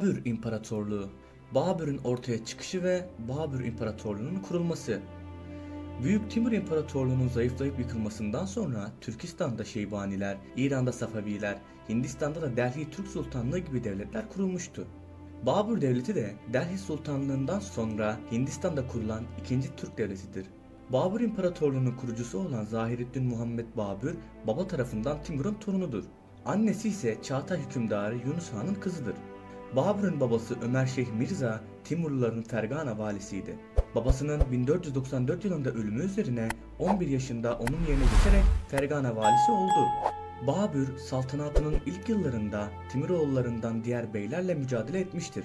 Babür İmparatorluğu Babür'ün ortaya çıkışı ve Babür İmparatorluğu'nun kurulması Büyük Timur İmparatorluğu'nun zayıflayıp yıkılmasından sonra Türkistan'da Şeybaniler, İran'da Safaviler, Hindistan'da da Delhi Türk Sultanlığı gibi devletler kurulmuştu. Babür Devleti de Delhi Sultanlığından sonra Hindistan'da kurulan ikinci Türk devletidir. Babür İmparatorluğu'nun kurucusu olan Zahireddin Muhammed Babür, baba tarafından Timur'un torunudur. Annesi ise Çağatay hükümdarı Yunus Han'ın kızıdır. Babür'ün babası Ömer Şeyh Mirza, Timurluların Fergana valisiydi. Babasının 1494 yılında ölümü üzerine 11 yaşında onun yerine geçerek Fergana valisi oldu. Babür, saltanatının ilk yıllarında Timiroğullarından diğer beylerle mücadele etmiştir.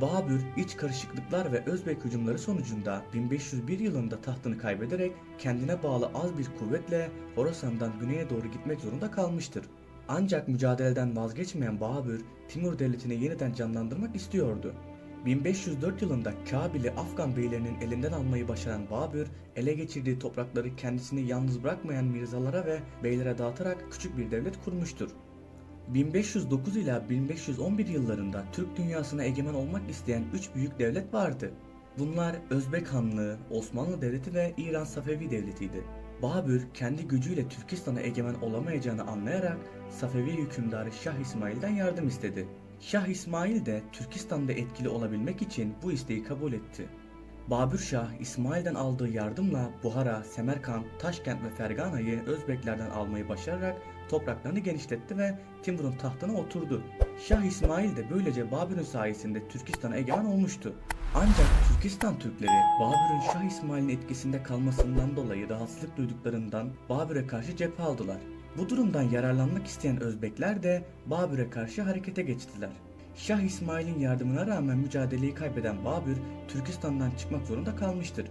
Babür iç karışıklıklar ve Özbek hücumları sonucunda 1501 yılında tahtını kaybederek kendine bağlı az bir kuvvetle Horasan'dan güneye doğru gitmek zorunda kalmıştır. Ancak mücadeleden vazgeçmeyen Babür, Timur devletini yeniden canlandırmak istiyordu. 1504 yılında Kabil'i Afgan beylerinin elinden almayı başaran Babür, ele geçirdiği toprakları kendisini yalnız bırakmayan mirzalara ve beylere dağıtarak küçük bir devlet kurmuştur. 1509 ila 1511 yıllarında Türk dünyasına egemen olmak isteyen üç büyük devlet vardı. Bunlar Özbek Hanlığı, Osmanlı Devleti ve İran Safevi Devleti'ydi. Babür kendi gücüyle Türkistan'a egemen olamayacağını anlayarak Safevi hükümdarı Şah İsmail'den yardım istedi. Şah İsmail de Türkistan'da etkili olabilmek için bu isteği kabul etti. Babür Şah İsmail'den aldığı yardımla Buhara, Semerkant, Taşkent ve Fergana'yı Özbeklerden almayı başararak topraklarını genişletti ve Timur'un tahtına oturdu. Şah İsmail de böylece Babür'ün sayesinde Türkistan'a egemen olmuştu. Ancak Türkistan Türkleri Babür'ün Şah İsmail'in etkisinde kalmasından dolayı rahatsızlık duyduklarından Babür'e karşı cephe aldılar. Bu durumdan yararlanmak isteyen Özbekler de Babür'e karşı harekete geçtiler. Şah İsmail'in yardımına rağmen mücadeleyi kaybeden Babür, Türkistan'dan çıkmak zorunda kalmıştır.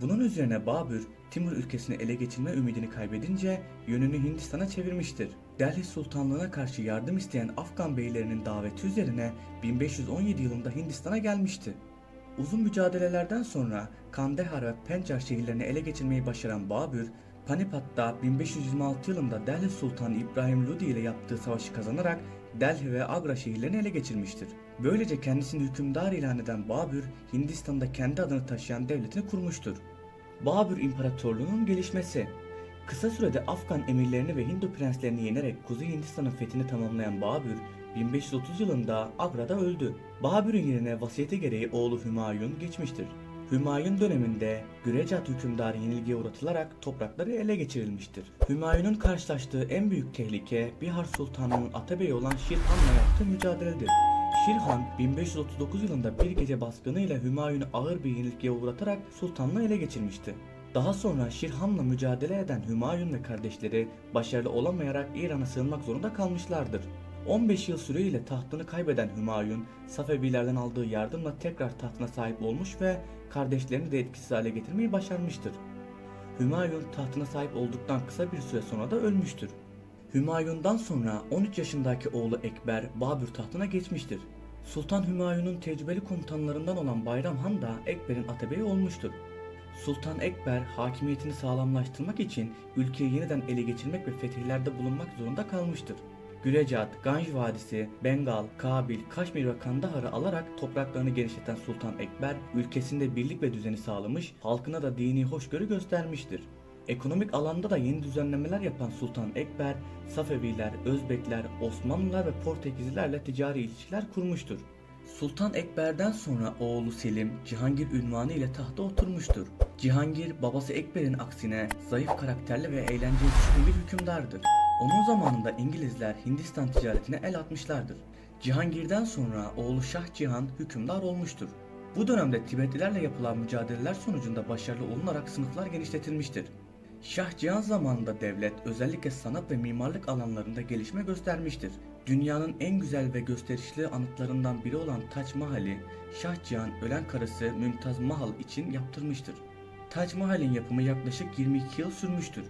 Bunun üzerine Babür, Timur ülkesini ele geçirme ümidini kaybedince yönünü Hindistan'a çevirmiştir. Delhi Sultanlığı'na karşı yardım isteyen Afgan beylerinin daveti üzerine 1517 yılında Hindistan'a gelmişti. Uzun mücadelelerden sonra Kandahar ve Pencar şehirlerini ele geçirmeyi başaran Babür, Panipat'ta 1526 yılında Delhi Sultanı İbrahim Lodi ile yaptığı savaşı kazanarak Delhi ve Agra şehirlerini ele geçirmiştir. Böylece kendisini hükümdar ilan eden Babür, Hindistan'da kendi adını taşıyan devletini kurmuştur. Babür İmparatorluğu'nun gelişmesi Kısa sürede Afgan emirlerini ve Hindu prenslerini yenerek Kuzey Hindistan'ın fethini tamamlayan Babür, 1530 yılında Agra'da öldü. Babür'ün yerine vasiyeti gereği oğlu Hümayun geçmiştir. Hümayun döneminde Gürecat hükümdarı yenilgiye uğratılarak toprakları ele geçirilmiştir. Hümayun'un karşılaştığı en büyük tehlike Bihar Sultanı'nın atabeyi olan Şirhan'la yaptığı mücadeledir. Şirhan 1539 yılında bir gece baskınıyla Hümayun'u ağır bir yenilgiye uğratarak sultanlığı ele geçirmişti. Daha sonra Şirhan'la mücadele eden Hümayun ve kardeşleri başarılı olamayarak İran'a sığınmak zorunda kalmışlardır. 15 yıl süreyle tahtını kaybeden Hümayun, Safevilerden aldığı yardımla tekrar tahtına sahip olmuş ve kardeşlerini de etkisiz hale getirmeyi başarmıştır. Hümayun tahtına sahip olduktan kısa bir süre sonra da ölmüştür. Hümayun'dan sonra 13 yaşındaki oğlu Ekber Babür tahtına geçmiştir. Sultan Hümayun'un tecrübeli komutanlarından olan Bayram Han da Ekber'in atabeyi olmuştur. Sultan Ekber hakimiyetini sağlamlaştırmak için ülkeyi yeniden ele geçirmek ve fetihlerde bulunmak zorunda kalmıştır. Gülecat, Ganj Vadisi, Bengal, Kabil, Kaşmir ve Kandahar'ı alarak topraklarını genişleten Sultan Ekber, ülkesinde birlik ve düzeni sağlamış, halkına da dini hoşgörü göstermiştir. Ekonomik alanda da yeni düzenlemeler yapan Sultan Ekber, Safeviler, Özbekler, Osmanlılar ve Portekizlilerle ticari ilişkiler kurmuştur. Sultan Ekber'den sonra oğlu Selim, Cihangir ünvanı ile tahta oturmuştur. Cihangir, babası Ekber'in aksine zayıf karakterli ve eğlenceye düşkün bir hükümdardır. Onun zamanında İngilizler Hindistan ticaretine el atmışlardır. Cihangir'den sonra oğlu Şah Cihan hükümdar olmuştur. Bu dönemde Tibetlilerle yapılan mücadeleler sonucunda başarılı olunarak sınıflar genişletilmiştir. Şah Cihan zamanında devlet özellikle sanat ve mimarlık alanlarında gelişme göstermiştir. Dünyanın en güzel ve gösterişli anıtlarından biri olan Taç Mahal'i Şah Cihan ölen karısı Mümtaz Mahal için yaptırmıştır. Taç Mahal'in yapımı yaklaşık 22 yıl sürmüştür.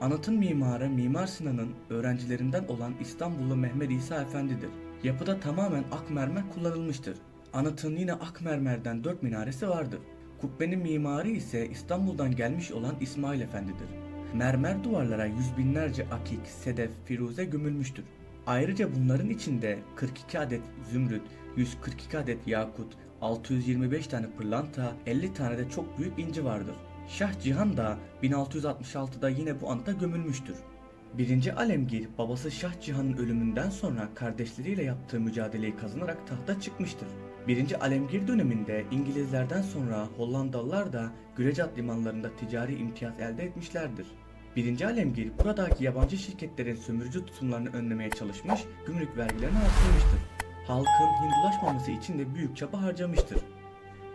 Anıtın mimarı Mimar Sinan'ın öğrencilerinden olan İstanbullu Mehmet İsa Efendi'dir. Yapıda tamamen ak mermer kullanılmıştır. Anıtın yine ak mermerden 4 minaresi vardır. Kubbenin mimarı ise İstanbul'dan gelmiş olan İsmail Efendi'dir. Mermer duvarlara yüz binlerce akik, sedef, firuze gömülmüştür. Ayrıca bunların içinde 42 adet zümrüt, 142 adet yakut, 625 tane pırlanta, 50 tane de çok büyük inci vardır. Şah Cihan da 1666'da yine bu anta gömülmüştür. 1. Alemgir babası Şah Cihan'ın ölümünden sonra kardeşleriyle yaptığı mücadeleyi kazanarak tahta çıkmıştır. 1. Alemgir döneminde İngilizlerden sonra Hollandalılar da Gürecat limanlarında ticari imtiyaz elde etmişlerdir. 1. Alemgir buradaki yabancı şirketlerin sömürücü tutumlarını önlemeye çalışmış, gümrük vergilerini artırmıştır. Halkın Hindulaşmaması için de büyük çaba harcamıştır.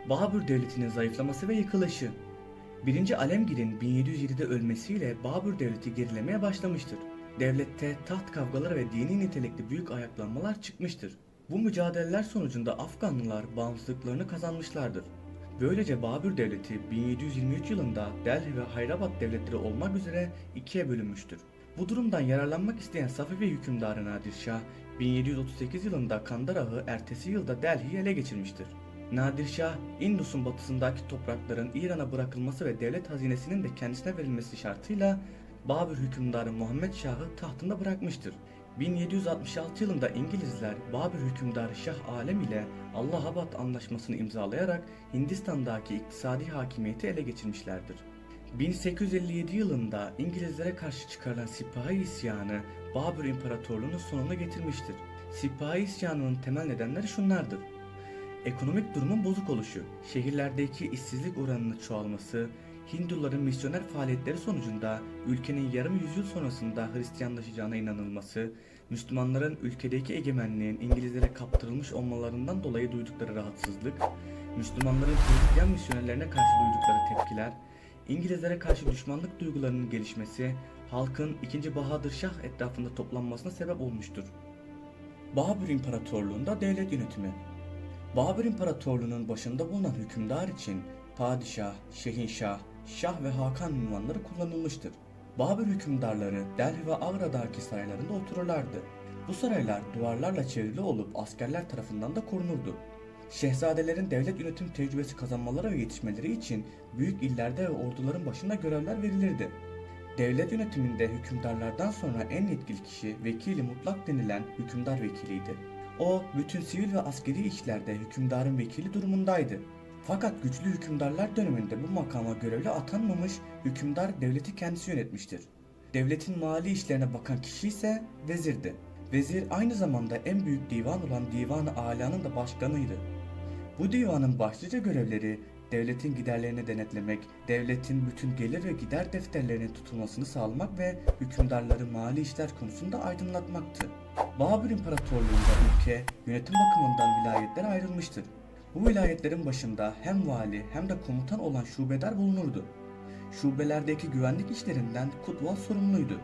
Babür Devleti'nin zayıflaması ve yıkılışı 1. Alemgir'in 1707'de ölmesiyle Babür Devleti gerilemeye başlamıştır. Devlette taht kavgaları ve dini nitelikli büyük ayaklanmalar çıkmıştır. Bu mücadeleler sonucunda Afganlılar bağımsızlıklarını kazanmışlardır. Böylece Babür Devleti 1723 yılında Delhi ve Hayrabat devletleri olmak üzere ikiye bölünmüştür. Bu durumdan yararlanmak isteyen Safevi hükümdarı Nadir Şah 1738 yılında Kandarah'ı ertesi yılda Delhi'yi ele geçirmiştir. Nadir Şah, Indus'un batısındaki toprakların İran'a bırakılması ve devlet hazinesinin de kendisine verilmesi şartıyla Babür hükümdarı Muhammed Şah'ı tahtında bırakmıştır. 1766 yılında İngilizler Babür hükümdarı Şah Alem ile Allahabad anlaşmasını imzalayarak Hindistan'daki iktisadi hakimiyeti ele geçirmişlerdir. 1857 yılında İngilizlere karşı çıkarılan Sipahi isyanı Babür İmparatorluğu'nun sonuna getirmiştir. Sipahi isyanının temel nedenleri şunlardır. Ekonomik durumun bozuk oluşu, şehirlerdeki işsizlik oranının çoğalması, Hinduların misyoner faaliyetleri sonucunda ülkenin yarım yüzyıl sonrasında Hristiyanlaşacağına inanılması, Müslümanların ülkedeki egemenliğin İngilizlere kaptırılmış olmalarından dolayı duydukları rahatsızlık, Müslümanların Hristiyan misyonerlerine karşı duydukları tepkiler, İngilizlere karşı düşmanlık duygularının gelişmesi, halkın 2. Bahadır Şah etrafında toplanmasına sebep olmuştur. Babür İmparatorluğu'nda devlet yönetimi Babür İmparatorluğu'nun başında bulunan hükümdar için padişah, şehinşah, şah ve hakan ünvanları kullanılmıştır. Babür hükümdarları Delhi ve Agra'daki saraylarında otururlardı. Bu saraylar duvarlarla çevrili olup askerler tarafından da korunurdu. Şehzadelerin devlet yönetim tecrübesi kazanmaları ve yetişmeleri için büyük illerde ve orduların başında görevler verilirdi. Devlet yönetiminde hükümdarlardan sonra en yetkili kişi vekili mutlak denilen hükümdar vekiliydi. O bütün sivil ve askeri işlerde hükümdarın vekili durumundaydı. Fakat güçlü hükümdarlar döneminde bu makama görevli atanmamış hükümdar devleti kendisi yönetmiştir. Devletin mali işlerine bakan kişi ise vezirdi. Vezir aynı zamanda en büyük divan olan Divan-ı Ala'nın da başkanıydı. Bu divanın başlıca görevleri devletin giderlerini denetlemek, devletin bütün gelir ve gider defterlerinin tutulmasını sağlamak ve hükümdarları mali işler konusunda aydınlatmaktı. Babür İmparatorluğu'nda ülke yönetim bakımından vilayetlere ayrılmıştır. Bu vilayetlerin başında hem vali hem de komutan olan şubedar bulunurdu. Şubelerdeki güvenlik işlerinden Kutval sorumluydu.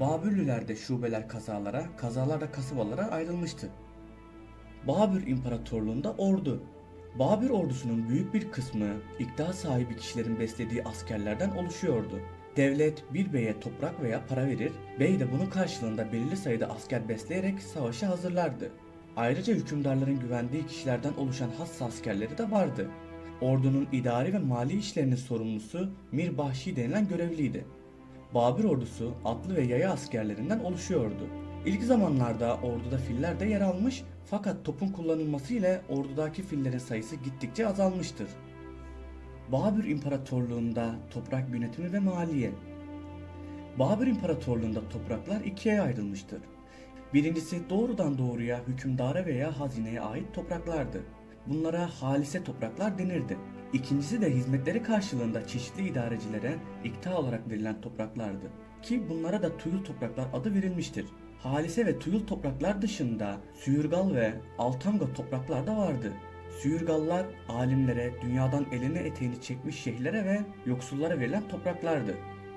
Babürlülerde şubeler kazalara, kazalar da kasabalara ayrılmıştı. Babür İmparatorluğu'nda ordu. Babür ordusunun büyük bir kısmı iktidar sahibi kişilerin beslediği askerlerden oluşuyordu. Devlet bir beye toprak veya para verir, bey de bunun karşılığında belirli sayıda asker besleyerek savaşa hazırlardı. Ayrıca hükümdarların güvendiği kişilerden oluşan hassas askerleri de vardı. Ordunun idari ve mali işlerinin sorumlusu Mir Bahşi denilen görevliydi. Babür ordusu atlı ve yaya askerlerinden oluşuyordu. İlk zamanlarda orduda filler de yer almış fakat topun kullanılması ile ordudaki fillerin sayısı gittikçe azalmıştır. Babür İmparatorluğunda toprak yönetimi ve maliye Babür İmparatorluğunda topraklar ikiye ayrılmıştır. Birincisi doğrudan doğruya hükümdara veya hazineye ait topraklardı. Bunlara halise topraklar denirdi. İkincisi de hizmetleri karşılığında çeşitli idarecilere ikta olarak verilen topraklardı. Ki bunlara da tuyul topraklar adı verilmiştir. Halise ve tuyul topraklar dışında Süyürgal ve Altamga topraklar da vardı. Süyürgallar alimlere, dünyadan eline eteğini çekmiş şeyhlere ve yoksullara verilen topraklardı.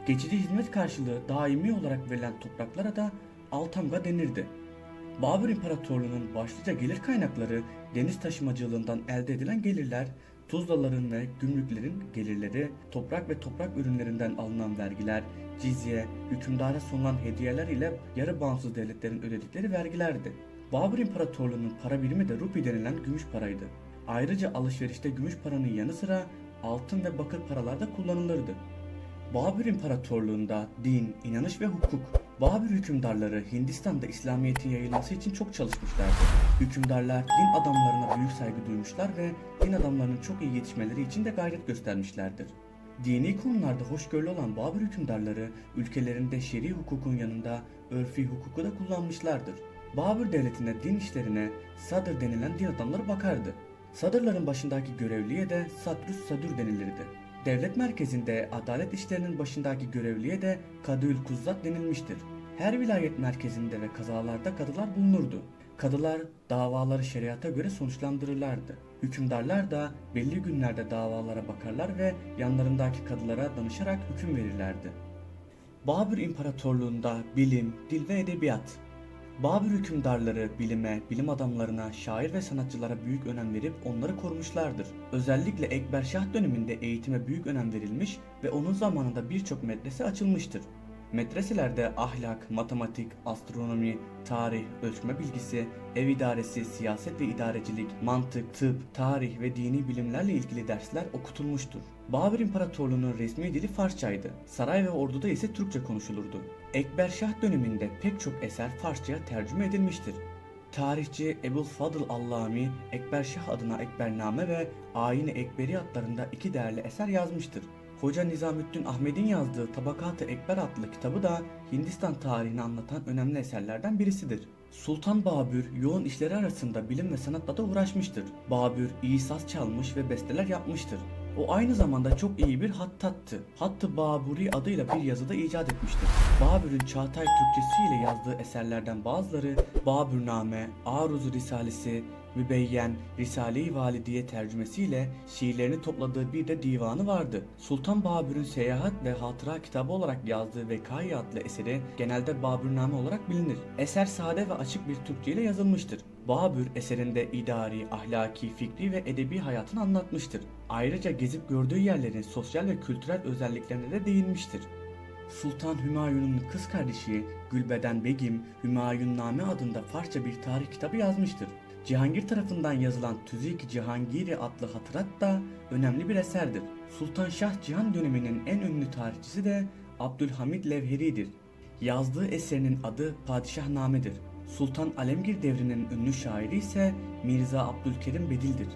Geçici hizmet karşılığı daimi olarak verilen topraklara da Altamga denirdi. Babür İmparatorluğu'nun başlıca gelir kaynakları deniz taşımacılığından elde edilen gelirler, Tuzlaların ve gümrüklerin gelirleri, toprak ve toprak ürünlerinden alınan vergiler, cizye, hükümdara sunulan hediyeler ile yarı bağımsız devletlerin ödedikleri vergilerdi. Babür İmparatorluğu'nun para birimi de rupi denilen gümüş paraydı. Ayrıca alışverişte gümüş paranın yanı sıra altın ve bakır paralar da kullanılırdı. Babür İmparatorluğu'nda din, inanış ve hukuk Babür hükümdarları Hindistan'da İslamiyet'in yayılması için çok çalışmışlardı. Hükümdarlar din adamlarına büyük saygı duymuşlar ve din adamlarının çok iyi yetişmeleri için de gayret göstermişlerdir. Dini konularda hoşgörülü olan Babür hükümdarları ülkelerinde şer'i hukukun yanında örfi hukuku da kullanmışlardır. Babür devletinde din işlerine sadır denilen din adamları bakardı. Sadırların başındaki görevliye de Sadrus Sadur denilirdi. Devlet merkezinde adalet işlerinin başındaki görevliye de Kadül Kuzzat denilmiştir. Her vilayet merkezinde ve kazalarda kadılar bulunurdu. Kadılar davaları şeriata göre sonuçlandırırlardı. Hükümdarlar da belli günlerde davalara bakarlar ve yanlarındaki kadılara danışarak hüküm verirlerdi. Babür İmparatorluğunda bilim, dil ve edebiyat. Babür hükümdarları bilime, bilim adamlarına, şair ve sanatçılara büyük önem verip onları korumuşlardır. Özellikle Ekber Şah döneminde eğitime büyük önem verilmiş ve onun zamanında birçok medrese açılmıştır. Medreselerde ahlak, matematik, astronomi, tarih, ölçme bilgisi, ev idaresi, siyaset ve idarecilik, mantık, tıp, tarih ve dini bilimlerle ilgili dersler okutulmuştur. Babür İmparatorluğu'nun resmi dili Farsçaydı. Saray ve orduda ise Türkçe konuşulurdu. Ekber Şah döneminde pek çok eser Farsçaya tercüme edilmiştir. Tarihçi Ebul Fadıl Allami, Ekber Şah adına Ekbername ve Ayini Ekberi adlarında iki değerli eser yazmıştır. Hoca Nizamettin Ahmet'in yazdığı Tabakat-ı Ekber adlı kitabı da Hindistan tarihini anlatan önemli eserlerden birisidir. Sultan Babür yoğun işleri arasında bilim ve sanatla da uğraşmıştır. Babür iyi saz çalmış ve besteler yapmıştır. O aynı zamanda çok iyi bir hattattı. Hattı Baburi adıyla bir yazıda icat etmiştir. Babür'ün Çağatay Türkçesiyle yazdığı eserlerden bazıları Babürname, Aruz Risalesi, Mübeyyen, Risale-i Validiye tercümesiyle şiirlerini topladığı bir de divanı vardı. Sultan Babür'ün seyahat ve hatıra kitabı olarak yazdığı Vekai adlı eseri genelde Babürname olarak bilinir. Eser sade ve açık bir Türkçe ile yazılmıştır. Babür eserinde idari, ahlaki, fikri ve edebi hayatını anlatmıştır. Ayrıca gezip gördüğü yerlerin sosyal ve kültürel özelliklerine de değinmiştir. Sultan Hümayun'un kız kardeşi Gülbeden Begim, Hümayunname adında Farsça bir tarih kitabı yazmıştır. Cihangir tarafından yazılan Tüzik Cihangiri adlı hatırat da önemli bir eserdir. Sultan Şah Cihan döneminin en ünlü tarihçisi de Abdülhamid Levheri'dir. Yazdığı eserinin adı Padişahname'dir. Sultan Alemgir devrinin ünlü şairi ise Mirza Abdülkerim Bedil'dir.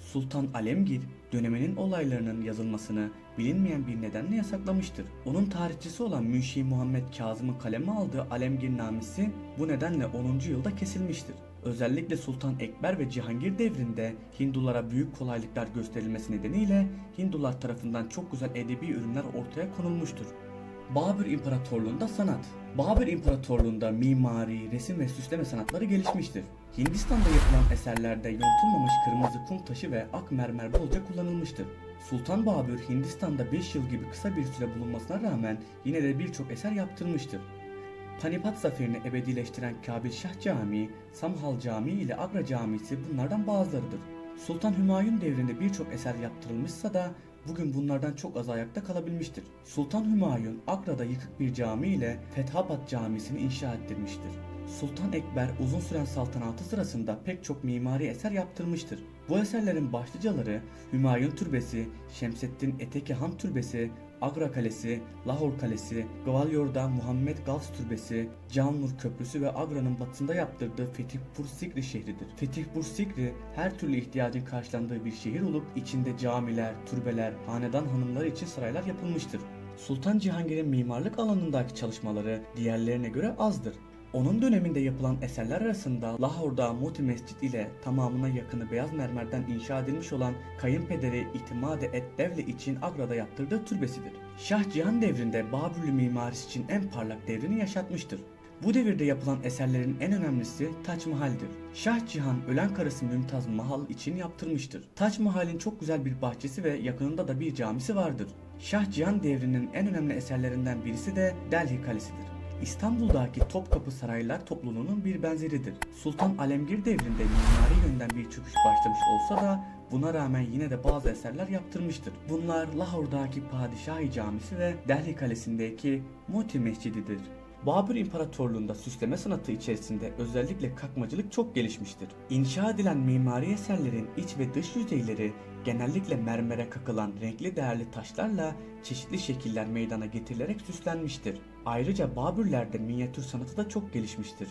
Sultan Alemgir döneminin olaylarının yazılmasını bilinmeyen bir nedenle yasaklamıştır. Onun tarihçisi olan Münşi Muhammed Kazım'ın kaleme aldığı Alemgir namesi bu nedenle 10. yılda kesilmiştir. Özellikle Sultan Ekber ve Cihangir devrinde Hindulara büyük kolaylıklar gösterilmesi nedeniyle Hindular tarafından çok güzel edebi ürünler ortaya konulmuştur. Babür İmparatorluğu'nda sanat. Babür İmparatorluğu'nda mimari, resim ve süsleme sanatları gelişmiştir. Hindistan'da yapılan eserlerde yontulmamış kırmızı kum taşı ve ak mermer bolca kullanılmıştır. Sultan Babür Hindistan'da 5 yıl gibi kısa bir süre bulunmasına rağmen yine de birçok eser yaptırmıştır. Panipat zaferini ebedileştiren Kabil Şah Camii, Samhal Camii ile Agra Camisi bunlardan bazılarıdır. Sultan Hümayun devrinde birçok eser yaptırılmışsa da bugün bunlardan çok az ayakta kalabilmiştir. Sultan Hümayun Agra'da yıkık bir cami ile Fethabat Camisi'ni inşa ettirmiştir. Sultan Ekber uzun süren saltanatı sırasında pek çok mimari eser yaptırmıştır. Bu eserlerin başlıcaları Hümayun Türbesi, Şemseddin Eteki Han Türbesi, Agra Kalesi, Lahor Kalesi, Gvalyor'da Muhammed Gavs Türbesi, Canmur Köprüsü ve Agra'nın batısında yaptırdığı Fetihpur Sikri şehridir. Fetihpur Sikri her türlü ihtiyacın karşılandığı bir şehir olup içinde camiler, türbeler, hanedan hanımları için saraylar yapılmıştır. Sultan Cihangir'in mimarlık alanındaki çalışmaları diğerlerine göre azdır. Onun döneminde yapılan eserler arasında Lahor'da Moti Mescid ile tamamına yakını beyaz mermerden inşa edilmiş olan kayınpederi İtimade et Devle için Agra'da yaptırdığı türbesidir. Şah Cihan devrinde Babürlü mimarisi için en parlak devrini yaşatmıştır. Bu devirde yapılan eserlerin en önemlisi Taç Mahal'dir. Şah Cihan ölen karısı Mümtaz Mahal için yaptırmıştır. Taç Mahal'in çok güzel bir bahçesi ve yakınında da bir camisi vardır. Şah Cihan devrinin en önemli eserlerinden birisi de Delhi Kalesi'dir. İstanbul'daki Topkapı Saraylar topluluğunun bir benzeridir. Sultan Alemgir devrinde mimari yönden bir çöküş başlamış olsa da buna rağmen yine de bazı eserler yaptırmıştır. Bunlar Lahor'daki Padişahi Camisi ve Delhi Kalesi'ndeki Moti Mescididir. Babür İmparatorluğu'nda süsleme sanatı içerisinde özellikle kakmacılık çok gelişmiştir. İnşa edilen mimari eserlerin iç ve dış yüzeyleri genellikle mermere kakılan renkli değerli taşlarla çeşitli şekiller meydana getirilerek süslenmiştir. Ayrıca Babürlerde minyatür sanatı da çok gelişmiştir.